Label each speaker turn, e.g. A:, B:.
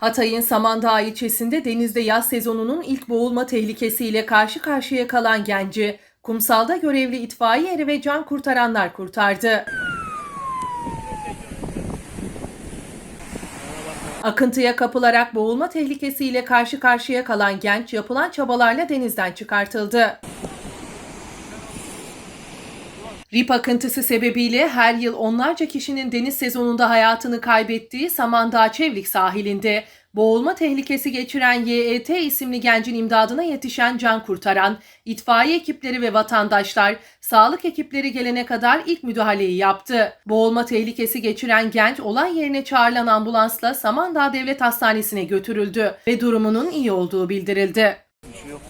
A: Hatay'ın Samandağ ilçesinde denizde yaz sezonunun ilk boğulma tehlikesiyle karşı karşıya kalan genci, kumsalda görevli itfaiye eri ve can kurtaranlar kurtardı. Akıntıya kapılarak boğulma tehlikesiyle karşı karşıya kalan genç yapılan çabalarla denizden çıkartıldı. Rip akıntısı sebebiyle her yıl onlarca kişinin deniz sezonunda hayatını kaybettiği Samandağ Çevlik sahilinde boğulma tehlikesi geçiren YET isimli gencin imdadına yetişen can kurtaran, itfaiye ekipleri ve vatandaşlar sağlık ekipleri gelene kadar ilk müdahaleyi yaptı. Boğulma tehlikesi geçiren genç olay yerine çağrılan ambulansla Samandağ Devlet Hastanesi'ne götürüldü ve durumunun iyi olduğu bildirildi.
B: Bir şey yok?